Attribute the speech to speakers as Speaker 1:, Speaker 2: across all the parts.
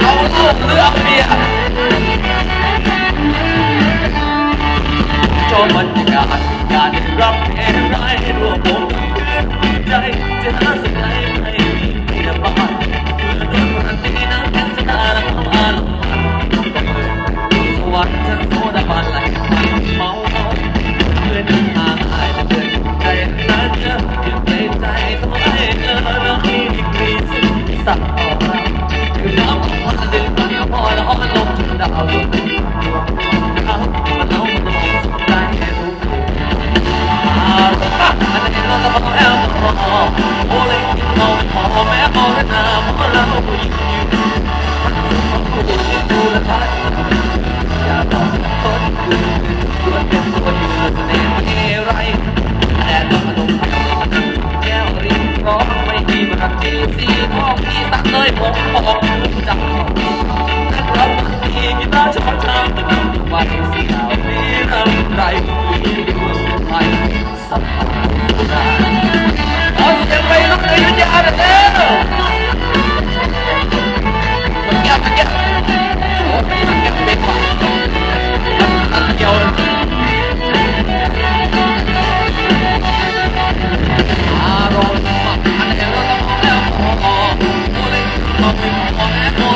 Speaker 1: เอาลูกหรือเบียชอบบรรยากาศการรับเห็นไร แอลกอฮอล์โอเล่กินนมหอมแม่ออร์นามเพราะเราผู้หญิงอยู่มันคือของผู้หญิงดูและทัดอย่าบอกคนอื่นตัวเต็มตัวอยู่เสน่ห์ไม่ไรแต่ต้องมาลงแก้วริมร้องไม่มีมันที่สีทองที่สักเลยผมออกจับ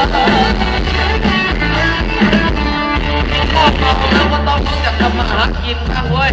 Speaker 1: พวกเราแล้วก็ต้องรู้จักทำมาหากินบ้างเว้ย